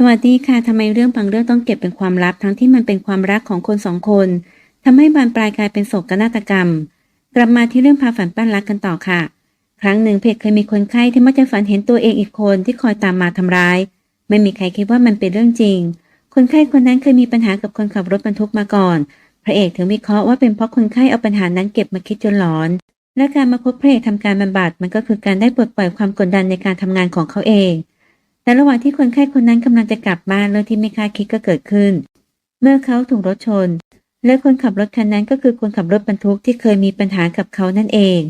สวัสดีค่ะ ทำไมเรื่องบางเรื่องต้องเก็บเป็นความลับทั้งที่มันเป็นความรักของคนสองคนทำให้บานปลายกลายเป็นโศกนาฏกรรม กลับมาที่เรื่องพาฝันปั้นรักกันต่อค่ะ ครั้งหนึ่งเพจเคยมีคนไข้ที่มักจะฝันเห็นตัวเองอีกคนที่คอยตามมาทำร้าย ไม่มีใครคิดว่ามันเป็นเรื่องจริง คนไข้คนนั้นเคยมีปัญหากับคนขับรถบรรทุกมาก่อน พระเอกถึงวิเคราะห์ว่าเป็นเพราะคนไข้เอาปัญหานั้นเก็บมาคิดจนหลอน และการมาพบพระเอกทำการบำบัดมันก็คือการได้ปลดปล่อยความกดดันในการทำงานของเขาเอง แต่ระหว่างที่คนไข้คนนั้นกำลังจะกลับบ้านเรื่องที่ไม่คาดคิดก็เกิดขึ้น เมื่อเขาถูกรถชน และคนขับรถคันนั้นก็คือคนขับรถบรรทุกที่เคยมีปัญหากับเขานั่นเอง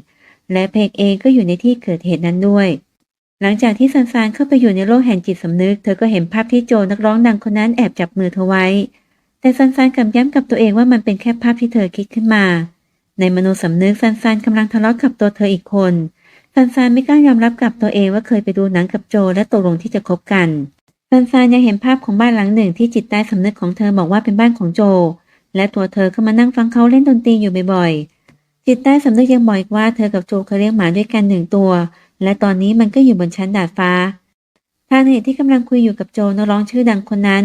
และเพกเองก็อยู่ในที่เกิดเหตุนั้นด้วย หลังจากที่ซันฟานเข้าไปอยู่ในโลกแห่งจิตสำนึก เธอก็เห็นภาพที่โจนักร้องดังคนนั้นแอบจับมือเธอไว้ แต่ซันฟานกลับย้ำกับตัวเองว่ามันเป็นแค่ภาพที่เธอคิดขึ้นมา ในมโนสำนึกซันฟานกำลังทะเลาะกับตัวเธออีกคน ซันฟานไม่กล้ายอมรับกับตัวเองว่าเคยไปดูหนังกับโจและตกลงที่จะคบกันซันฟานยังเห็นภาพของบ้านหลังหนึ่งที่จิตใต้สำนึกของเธอบอกว่าเป็นบ้านของโจ และตัวเธอก็มานั่งฟังเขาเล่นดนตรีอยู่บ่อยๆ จิตใต้สำนึกยังบอกอีกว่าเธอกับโจเคยเลี้ยงหมาด้วยกันหนึ่งตัว และตอนนี้มันก็อยู่บนชั้นดาดฟ้า ทางเหตุที่กำลังคุยอยู่กับโจนักร้องชื่อดังคนนั้น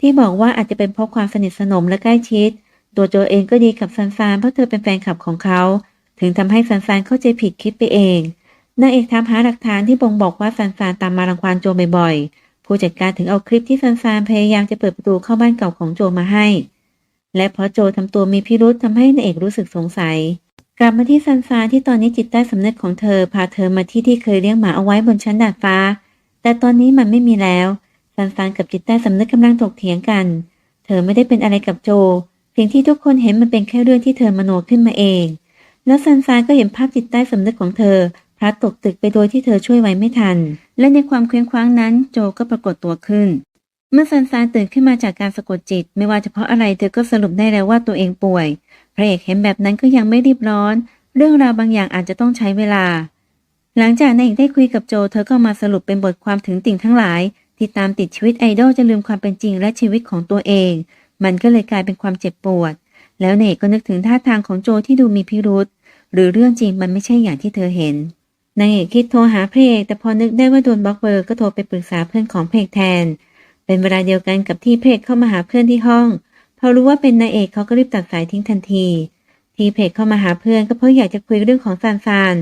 ที่บอกว่าอาจจะเป็นเพราะความสนิทสนมและใกล้ชิด ตัวโจเองก็ดีกับซันฟานเพราะเธอเป็นแฟนคลับของเขา ถึงทำให้ซันฟานเข้าใจผิดคิดไปเอง นางเอกถามหาหลักฐานที่บ่งบอกว่าซันฟานตามมารังควานโจบ่อยๆ ผู้จัดการถึงเอาคลิปที่ซันฟานพยายามจะเปิดประตูเข้าบ้านเก่าของโจมาให้ และเพราะโจทำตัวมีพิรุษทำให้นางเอกรู้สึกสงสัย กลับมาที่ซันฟานที่ตอนนี้จิตใต้สำนึกของเธอพาเธอมาที่ที่เคยเลี้ยงหมาเอาไว้บนชั้นดาดฟ้า แต่ตอนนี้มันไม่มีแล้วซันฟานกับจิตใต้สำนึกกำลังถกเถียงกัน เธอไม่ได้เป็นอะไรกับโจเพียงที่ทุกคนเห็นมันเป็นแค่เรื่องที่เธอมโนขึ้นมาเอง แล้วซันฟานก็เห็นภาพจิตใต้สำนึกของเธอ พลัดตกตึกไปโดยที่เธอช่วยไว้ไม่ทัน และในความเคว้งคว้างนั้นโจก็ปรากฏตัวขึ้น เมื่อซันซานตื่นขึ้นมาจากการสะกดจิต ไม่ว่าจะเพราะอะไรเธอก็สรุปได้แล้วว่าตัวเองป่วย พระเอกเห็นแบบนั้นก็ยังไม่รีบร้อน เรื่องราวบางอย่างอาจจะต้องใช้เวลา หลังจากนายเอกได้คุยกับโจเธอก็มาสรุปเป็นบทความถึงติ่งทั้งหลาย ที่ตามติดชีวิตไอดอลจะลืมความเป็นจริงและชีวิตของตัวเอง มันก็เลยกลายเป็นความเจ็บปวด แล้วเนกก็นึกถึงท่าทางของโจที่ดูมีพิรุษหรือเรื่องจริงมันไม่ใช่อย่างที่เธอเห็น นางเอกคิดโทรหาพระเอกแต่พอนึกได้ว่าโดนบล็อกเบอร์ก็โทรไปปรึกษาเพื่อนของพระเอกแทน เป็นเวลาเดียวกันกับที่พระเอกเข้ามาหาเพื่อนที่ห้อง พอรู้ว่าเป็นนายเอกเขาก็รีบตัดสายทิ้งทันที ที่พเอกเข้ามาหาเพื่อนก็เพราะอยากจะคุยเรื่องของซานซาน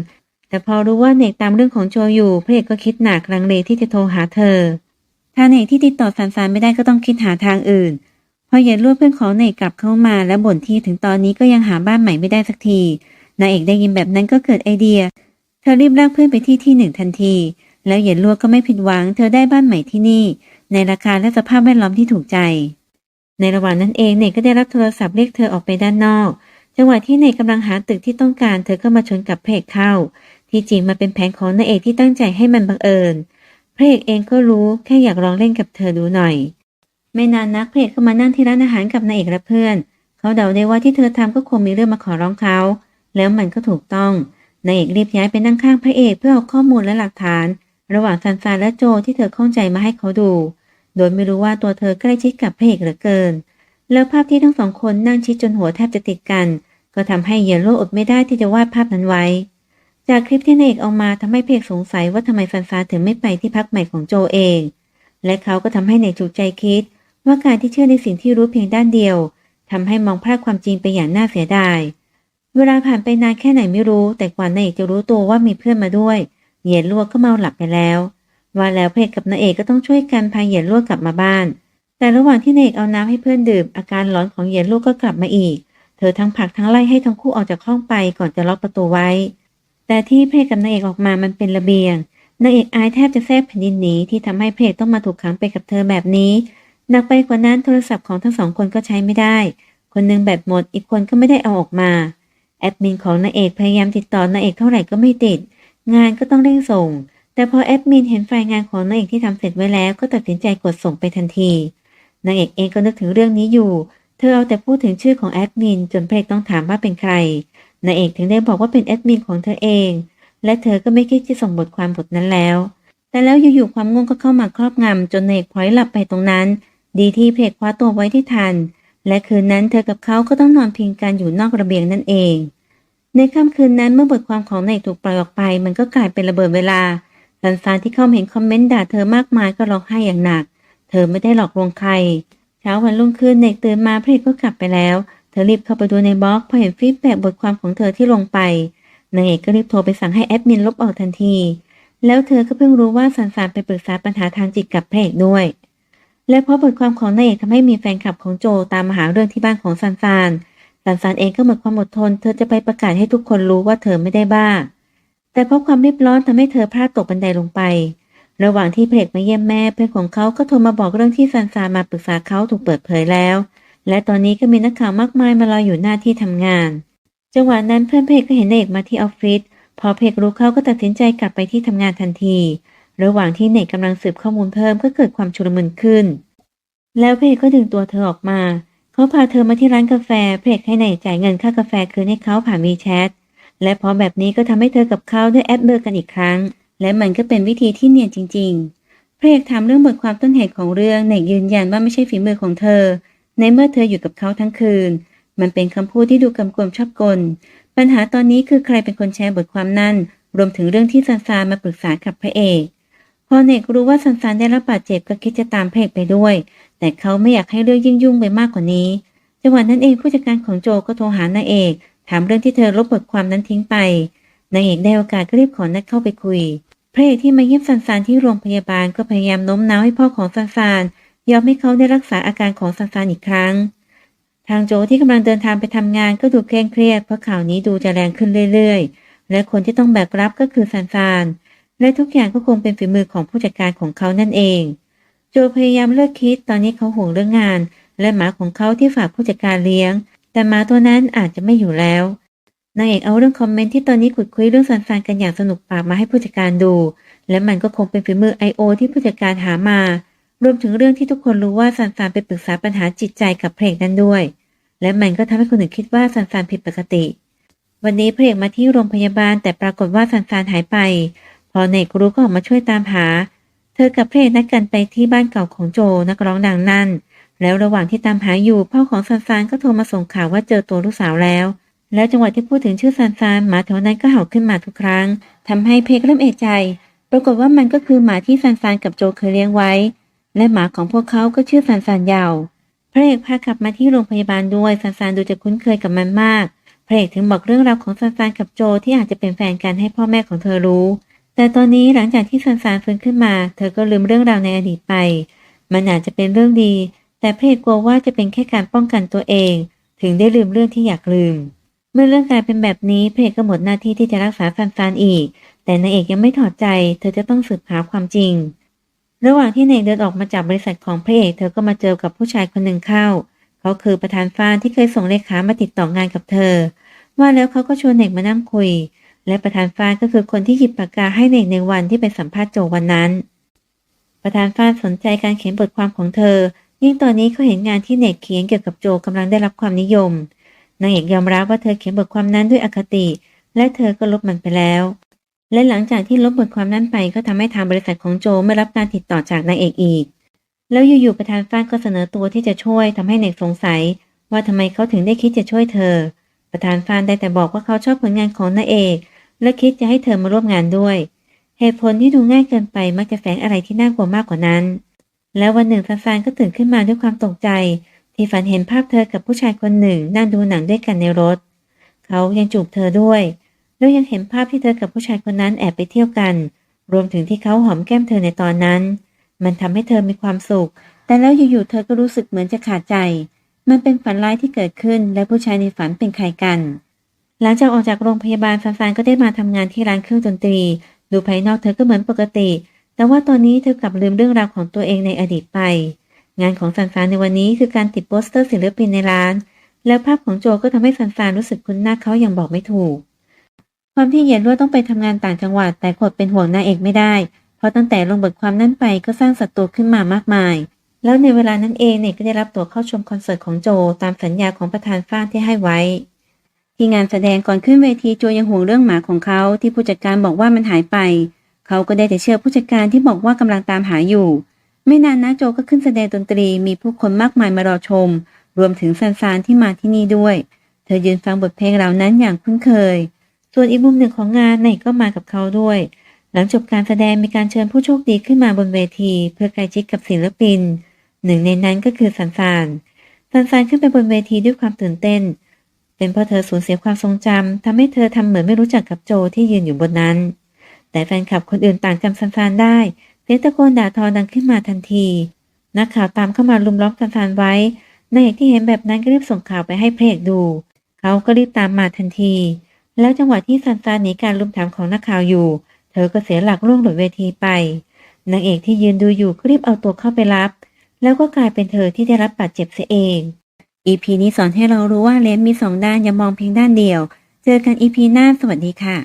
แต่พอรู้ว่าเนกตามเรื่องของโจอยู่พระเอกก็คิดหนักลังเลที่จะโทรหาเธอ ถ้าเนกที่ติดต่อซานซานไม่ได้ก็ต้องคิดหาทางอื่น พอเย็นรู้เพื่อนของเนกกลับเข้ามาและบ่นที่ถึงตอนนี้ก็ยังหาบ้านใหม่ไม่ได้สักทีนายเอกได้ยินแบบนั้นก็เกิดไอเดีย ธอรีบลากเพื่อนไปที่ที่หนึ่งทันที แล้วเหย็นลัวก็ไม่ผิดหวัง เธอได้บ้านใหม่ที่นี่ ในราคาและสภาพแวดล้อมที่ถูกใจ ในระหว่างนั้นเองเนกก็ได้รับโทรศัพท์เรียกเธอออกไปด้านนอก จังหวะที่เนกกำลังหาตึกที่ต้องการ เธอก็มาชนกับเอกเข้า ที่จริงมาเป็นแผนของนายเอกที่ตั้งใจให้มันบังเอิญพระเอกเองก็รู้แค่อยากลองเล่นกับเธอดูหน่อย ไม่นานนักพระเอกก็มานั่งที่ร้านอาหารกับนายเอกและเพื่อน เขาเดาได้ว่าที่เธอทำก็คงมีเรื่องมาขอร้องเขา แล้วมันก็ถูกต้อง นายเอกรีบย้ายไปนั่งข้างพระเอกเพื่อเอาข้อมูลและหลักฐาน ระหว่างซันซานและโจที่เธอข้องใจมาให้เขาดู โดยไม่รู้ว่าตัวเธอใกล้ชิดกับพระเอกเหลือเกิน แล้วภาพที่ทั้งสองคนนั่งชิดจนหัวแทบจะติดกัน ก็ทำให้เยลโลอดไม่ได้ที่จะวาดภาพนั้นไว้ จากคลิปที่นายเอกเอามาทำให้เพกสงสัยว่าทำไมซันซานถึงไม่ไปที่พักใหม่ของโจเอง และเขาก็ทำให้เนกถูกใจคิด ว่าการที่เชื่อในสิ่งที่รู้เพียงด้านเดียวทำให้มองพลาดความจริงไปอย่างน่าเสียดาย เวลาผ่านไปนานแค่ไหนไม่รู้ แต่กว่านายเอกจะรู้ตัวว่ามีเพื่อนมาด้วย เหยียดลวกก็เมาหลับไปแล้ว ว่าแล้วเอกกับนายเอกก็ต้องช่วยกันพาเหยียดลวกกลับมาบ้าน แต่ระหว่างที่นายเอกเอาน้ำให้เพื่อนดื่มอาการร้อนของเหยียดลวกก็กลับมาอีก เธอทั้งผลักทั้งไล่ให้ทั้งคู่ออกจากห้องไปก่อนจะล็อกประตูไว้ แต่ที่เอกกับนายเอกออกมามันเป็นระเบียงนายเอกอายแทบจะแทรกแผ่นดินหนีที่ทำให้เอกต้องมาถูกขังไปกับเธอแบบนี้หนักไปกว่านั้นโทรศัพท์ของทั้งสองคนก็ใช้ไม่ได้ คนนึงแบตหมดอีกคนก็ไม่ได้เอาออกมา แอดมินของนายเอกพยายามติดต่อนายเอกเท่าไหร่ก็ไม่ติด งานก็ต้องเร่งส่ง แต่พอแอดมินเห็นไฟล์งานของนายเอกที่ทำเสร็จไว้แล้วก็ตัดสินใจกดส่งไปทันทีนายเอกเองก็นึกถึงเรื่องนี้อยู่ เธอเอาแต่พูดถึงชื่อของแอดมินจนเพลกต้องถามว่าเป็นใครนายเอกถึงได้บอกว่าเป็นแอดมินของเธอเอง และเธอก็ไม่คิดจะส่งบทความบทนั้นแล้ว แต่แล้วอยู่ๆความง่วงก็เข้ามาครอบงำจนนายเอกพลอยหลับไปตรงนั้น ดีที่เพลกคว้าตัวไว้ที่ทัน และคืนนั้นเธอกับเขาก็ต้องนอนพิงกันอยู่นอกระเบียงนั่นเอง ในค่ำคืนนั้นเมื่อบทความของนายถูกปล่อยออกไป มันก็กลายเป็นระเบิดเวลาซันซานที่เข้าเห็นคอมเมนต์ด่าเธอมากมายก็ร้องไห้อย่างหนัก เธอไม่ได้หลอกลวงใคร เช้าวันรุ่งขึ้นเนกตื่นมาพระเอกก็กลับไปแล้ว เธอรีบเข้าไปดูในบล็อกพอเห็นฟีดแบ็กบทความของเธอที่ลงไปนางเอกก็รีบโทรไปสั่งให้แอดมินลบออกทันที แล้วเธอก็เพิ่งรู้ว่าสันสานไปปรึกษาปัญหาทางจิตกับพระเอกด้วย และเพราะบทความของนางเอกทำให้มีแฟนคลับของโจตามมาหาเรื่องที่บ้านของซันซานซันซานเองก็หมดความอดทน เธอจะไปประกาศให้ทุกคนรู้ว่าเธอไม่ได้บ้า แต่เพราะความรีบร้อนทำให้เธอพลาดตกบันไดลงไป ระหว่างที่เพลกมาเยี่ยมแม่เพื่อนของเขาก็โทรมาบอกเรื่องที่ซันซานมาปรึกษาเขาถูกเปิดเผยแล้ว และตอนนี้ก็มีนักข่าวมากมายมารออยู่หน้าที่ทำงาน จังหวะนั้นเพื่อนเพลกก็เห็นนางเอกมาที่ออฟฟิศพอเพลกรู้เขาก็ตัดสินใจกลับไปที่ทำงานทันที ระหว่างที่เนกกำลังสืบข้อมูลเพิ่มก็เกิดความชุลมุนขึ้น แล้วเพกก็ดึงตัวเธอออกมา เขาพาเธอมาที่ร้านกาแฟเพกให้เนกจ่ายเงินค่ากาแฟคืนให้เขาผ่านวีแชทและพอแบบนี้ก็ทำให้เธอกับเขาได้แอดเบอร์กันอีกครั้ง และมันก็เป็นวิธีที่เนียนจริง ๆ เพกถามเรื่องบทความต้นเหตุของเรื่องเนกยืนยันว่าไม่ใช่ฝีมือของเธอ ในเมื่อเธออยู่กับเขาทั้งคืน มันเป็นคำพูดที่ดูกำกวมชอบกล ปัญหาตอนนี้คือใครเป็นคนแชร์บทความนั้น รวมถึงเรื่องที่ซันซามาปรึกษากับพระเอก พอเนกรู้ว่าซันซานได้รับบาดเจ็บก็คิดจะตามพระเอกไปด้วย แต่เขาไม่อยากให้เรื่องยิ่งยุ่งไปมากกว่านี้ จังหวะนั้นเองผู้จัดการของโจก็โทรหานางเอก ถามเรื่องที่เธอลบบทความนั้นทิ้งไป นางเอกได้โอกาสก็รีบขอนัดเข้าไปคุย พระเอกที่มาเยี่ยมซันซานที่โรงพยาบาลก็พยายามโน้มน้าวให้พ่อของซันซานยอมให้เขาได้รักษาอาการของซันซานอีกครั้ง ทางโจที่กำลังเดินทางไปทำงานก็ดูเคร่งเครียดเพราะข่าวนี้ดูจะแรงขึ้นเรื่อยๆ และคนที่ต้องแบกรับก็คือซันซาน และทุกอย่างก็คงเป็นฝีมือของผู้จัดการของเขานั่นเอง โจพยายามเลิกคิดตอนนี้เขาห่วงเรื่องงาน และหมาของเขาที่ฝากผู้จัดการเลี้ยง แต่หมาตัวนั้นอาจจะไม่อยู่แล้วนางเอกเอาเรื่องคอมเมนต์ที่ตอนนี้ขุดคุยเรื่องซันซานกันอย่างสนุกปากมาให้ผู้จัดการดู และมันก็คงเป็นฝีมือ I.O. ที่ผู้จัดการหามารวมถึงเรื่องที่ทุกคนรู้ว่าซันซานไปปรึกษาปัญหาจิตใจกับเพลงนั้นด้วย และมันก็ทำให้คนอื่นคิดว่าซันซานผิดปกติ วันนี้เพลงมาที่โรงพยาบาลแต่ปรากฏว่าซันซานหายไป พอเนกรู้ก็ออกมาช่วยตามหา เธอกับเพลงนัดกันไปที่บ้านเก่าของโจนักร้องดังนั่น แล้วระหว่างที่ตามหาอยู่พ่อของซันซานก็โทรมาส่งข่าวว่าเจอตัวลูกสาวแล้ว แล้วจังหวะที่พูดถึงชื่อซันซานหมาแถวนั้นก็เห่าขึ้นมาทุกครั้งทำให้เพกเริ่มเอะใจ ปรากฏว่ามันก็คือหมาที่ซันซานกับโจเคยเลี้ยงไว้ และหมาของพวกเขาก็ชื่อซันซานยาวพระเอกพากลับมาที่โรงพยาบาลด้วยซันซานดูจะคุ้นเคยกับมันมากพระเอกถึงบอกเรื่องราวของซันซานกับโจที่อาจจะเป็นแฟนกันให้พ่อแม่ของเธอรู้ แต่ตอนนี้หลังจากที่ซันซานฟื้นขึ้นมา เธอก็ลืมเรื่องราวในอดีตไป มันอาจจะเป็นเรื่องดี แต่พระเอกกลัวว่าจะเป็นแค่การป้องกันตัวเอง ถึงได้ลืมเรื่องที่อยากลืม เมื่อเรื่องกลายเป็นแบบนี้พระเอกก็หมดหน้าที่ที่จะรักษาซันซานอีก แต่นางเอกยังไม่ถอดใจ เธอจะต้องสืบหาความจริง ระหว่างที่นางเอกเดินออกมาจากบริษัทของพระเอก เธอก็มาเจอกับผู้ชายคนหนึ่งเข้า เขาคือประธานฟานที่เคยส่งเลขามาติดต่องานกับเธอ ว่าแล้วเขาก็ชวนเนกมานั่งคุย และประธานฟ้านก็คือคนที่หยิบปากกาให้เนกในวันที่ไปสัมภาษณ์โจวันนั้น ประธานฟ้านสนใจการเขียนบทความของเธอ ยิ่งตอนนี้เขาเห็นงานที่เนกเขียนเกี่ยวกับโจกำลังได้รับความนิยม นางเอกยอมรับว่าเธอเขียนบทความนั้นด้วยอคติ และเธอก็ลบมันไปแล้ว และหลังจากที่ลบบทความนั้นไปก็ทำให้ทางบริษัทของโจไม่รับการติดต่อจากนางเอกอีก แล้วอยู่ๆประธานฟ้านก็เสนอตัวที่จะช่วยทำให้เนกสงสัย ว่าทำไมเขาถึงได้คิดจะช่วยเธอ ประธานฟานได้แต่บอกว่าเขาชอบผลงานของนางเอก และคิดจะให้เธอมาร่วมงานด้วย เหตุผลที่ดูง่ายเกินไปมักจะแฝงอะไรที่น่ากลัวมากกว่านั้น แล้ววันหนึ่งซานซานก็ตื่นขึ้นมาด้วยความตกใจ ที่ฝันเห็นภาพเธอกับผู้ชายคนหนึ่งนั่งดูหนังด้วยกันในรถ เขายังจูบเธอด้วย แล้วยังเห็นภาพที่เธอกับผู้ชายคนนั้นแอบไปเที่ยวกัน รวมถึงที่เขาหอมแก้มเธอในตอนนั้น มันทำให้เธอมีความสุข แต่แล้วอยู่ๆเธอก็รู้สึกเหมือนจะขาดใจ มันเป็นฝันร้ายที่เกิดขึ้นและผู้ชายในฝันเป็นใครกัน หลังจากออกจากโรงพยาบาลซานซานก็ได้มาทำงานที่ร้านเครื่องดนตรี ดูภายนอกเธอก็เหมือนปกติ แต่ว่าตอนนี้เธอกลับลืมเรื่องราวของตัวเองในอดีตไป งานของซานซานในวันนี้คือการติดโปสเตอร์ศิลปินในร้าน แล้วภาพของโจก็ทำให้ซานซานรู้สึกคุ้นหน้าเขาอย่างบอกไม่ถูก ความที่เหยียนรั่วต้องไปทำงานต่างจังหวัด แต่กดเป็นห่วงนางเอกไม่ได้ เพราะตั้งแต่ลงบทความนั้นไปก็สร้างศัตรูขึ้นมามากมาย แล้วในเวลานั้นเองเนี่ยก็ได้รับตั๋วเข้าชมคอนเสิร์ตของโจตามสัญญาของประธานฟ้านที่ให้ไว้ ที่งานแสดงก่อนขึ้นเวทีโจยังห่วงเรื่องหมาของเขาที่ผู้จัดการบอกว่ามันหายไป เขาก็ได้แต่เชื่อผู้จัดการที่บอกว่ากำลังตามหาอยู่ ไม่นานนะโจก็ขึ้นแสดงดนตรีมีผู้คนมากมายมารอชม รวมถึงแฟนๆที่มาที่นี่ด้วย เธอยืนฟังบทเพลงเหล่านั้นอย่างคุ้นเคย ส่วนอีกมุมหนึ่งของงานไหนก็มากับเขาด้วย หลังจบการแสดงมีการเชิญผู้โชคดีขึ้นมาบนเวที เพื่อใกล้ชิดกับศิลปิน หนึ่งในนั้นก็คือสันสานสันสานขึ้นไปบนเวทีด้วยความตื่นเต้น เป็นเพราะเธอสูญเสียความทรงจำทำให้เธอทำเหมือนไม่รู้จักกับโจที่ยืนอยู่บนนั้น แต่แฟนคลับคนอื่นต่างจำสันสานได้เสียงตะโกนด่าทอดังขึ้นมาทันที นักข่าวตามเข้ามาลุมล้อมสันสานไว้นายเอกที่เห็นแบบนั้นก็รีบส่งข่าวไปให้พระเอกดู เขาก็รีบตามมาทันที แล้วจังหวะที่สันสานหนีการลุมถามของนักข่าวอยู่ เธอก็เสียหลักล่วงหลุดเวทีไปนางเอกที่ยืนดูอยู่ก็รีบเอาตัวเข้าไปรับ แล้วก็กลายเป็นเธอที่ได้รับบาดเจ็บเสียเอง EP นี้สอนให้เรารู้ว่าเลนส์มีสองด้านอย่ามองเพียงด้านเดียว เจอกัน EP หน้าสวัสดีค่ะ